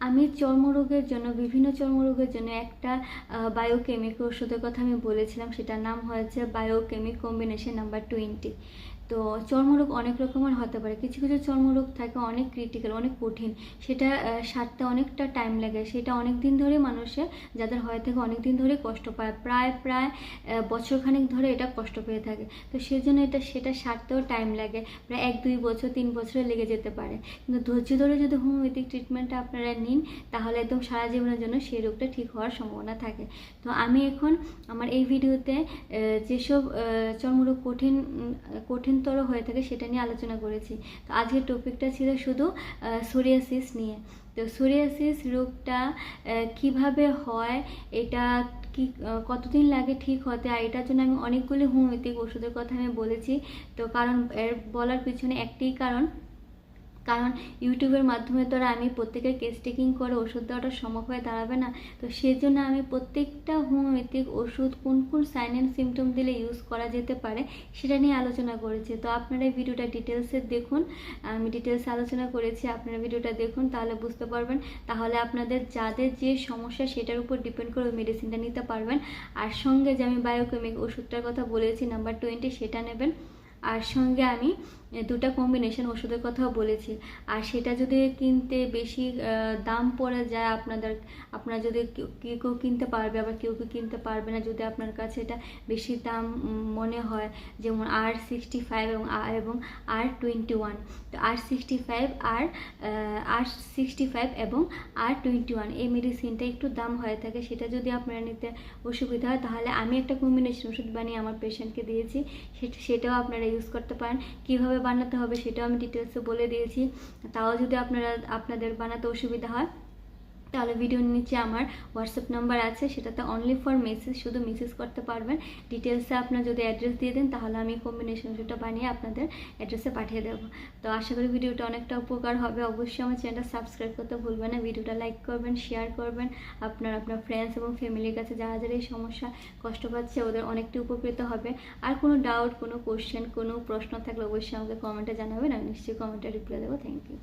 আমি চর্মরোগের জন্য, বিভিন্ন চর্মরোগের জন্য একটা বায়োকেমিক ওষুধের কথা আমি বলেছিলাম, সেটার নাম হয়েছে বায়োকেমিক কম্বিনেশন নাম্বার টোয়েন্টি তো চর্মরোগ অনেক রকমের হতে পারে। কিছু কিছু চর্মরোগ থাকে অনেক ক্রিটিক্যাল অনেক কঠিন। সেটা সারতে অনেকটা টাইম লাগে। সেটা অনেক দিন ধরে মানুষে, যাদের হয় থেকে অনেক দিন ধরে কষ্ট পায়। প্রায় প্রায় বছরখানেক ধরে এটা কষ্ট পেয়ে থাকে। তো সেজন্য এটা, সেটা সারতেও টাইম লাগে। প্রায় এক, দুই বছর, তিন বছরে লেগে যেতে পারে। কিন্তু ধৈর্য ধরে যদি হোমিওপ্যাথিক ট্রিটমেন্টটা আপনারা নিন, তাহলে একদম সারা জীবনের জন্য সেই রোগটা ঠিক হওয়ার সম্ভাবনা থাকে। তো আমি এখন আমার এই ভিডিওতে যেসব চর্মরোগ কঠিন কঠিনতর হয়ে থাকে সেটা নিয়ে আলোচনা করেছি। তো আজকের টপিকটা ছিল শুধু সোরিয়াসিস নিয়ে। তো সোরিয়াসিস রোগটা কীভাবে হয়, এটা কি কতদিন লাগে ঠিক হতে? আর এটার জন্য আমি অনেকগুলি হোমিওপ্যাথিক ওষুধের কথা আমি বলেছি। তো কারণ, এর বলার পিছনে একটাই কারণ কারণ ইউটিউবের মাধ্যমে তো আমি প্রত্যেকের কেস টেকিং করে ওষুধ দেওয়াটা সম্ভব হয়ে দাঁড়াবে না। তো সেই জন্য আমি প্রত্যেকটা হোমিওপ্যাথিক ওষুধ কোন কোন সাইন অ্যান্ড সিমটম দিলে ইউজ করা যেতে পারে সেটা নিয়ে আলোচনা করেছি। তো আপনারা এই ভিডিওটা ডিটেলসে দেখুন। আমি ডিটেলসে আলোচনা করেছি, আপনারা ভিডিওটা দেখুন, তাহলে বুঝতে পারবেন। তাহলে আপনাদের যাদের যে সমস্যা সেটার উপর ডিপেন্ড করে মেডিসিনটা নিতে পারবেন। আর সঙ্গে যে আমি বায়োকেমিক ওষুধটার কথা বলেছি নাম্বার টোয়েন্টি সেটা নেবেন। আর সঙ্গে আমি দুটা কম্বিনেশন ওষুধের কথাও বলেছি। আর সেটা যদি কিনতে বেশি দাম পড়ে যায় আপনাদের, আপনারা যদি কেউ কেউ কিনতে পারবে, আবার কেউ কেউ কিনতে পারবে না, যদি আপনার কাছে এটা বেশি দাম মনে হয়, যেমন আর সিক্সটি ফাইভ এবং এবং আর টোয়েন্টি ওয়ান তো আর সিক্সটি ফাইভ আর আর সিক্সটি ফাইভ এবং আর টোয়েন্টি ওয়ান এই মেডিসিনটা একটু দাম হয়ে থাকে, সেটা যদি আপনারা নিতে অসুবিধা হয়, তাহলে আমি একটা কম্বিনেশন ওষুধ বানিয়ে আমার পেশেন্টকে দিয়েছি, সেটা, সেটাও আপনারা ইউজ করতে পারেন, কীভাবে বানাতে হবে সেটাও আমি ডিটেলসে বলে দিয়েছি। তাও যদি আপনারা, আপনাদের বানাতে অসুবিধা হয় তাহলে ভিডিওর নিচে আমার হোয়াটসঅ্যাপ নাম্বার আছে, সেটাতে অনলি ফর মেসেজ শুধু মেসেজ করতে পারবেন। ডিটেলসে আপনার যদি অ্যাড্রেস দিয়ে দেন, তাহলে আমি কম্বিনেশন ওষুধটা বানিয়ে আপনাদের অ্যাড্রেসে পাঠিয়ে দেবো। তো আশা করি ভিডিওটা অনেকটা উপকার হবে। অবশ্যই আমার চ্যানেলটা সাবস্ক্রাইব করতে ভুলবেন না। ভিডিওটা লাইক করবেন শেয়ার করবেন। আপনার আপনার ফ্রেন্ডস এবং ফ্যামিলির কাছে যারা যারা এই সমস্যা কষ্ট পাচ্ছে, ওদের অনেকটা উপকৃত হবে। আর কোনো ডাউট কোনো কোশ্চেন কোনো প্রশ্ন থাকলে অবশ্যই আমাকে কমেন্টে জানাবেন। আমি নিশ্চয়ই কমেন্টে রিপ্লাই দেবো। Thank you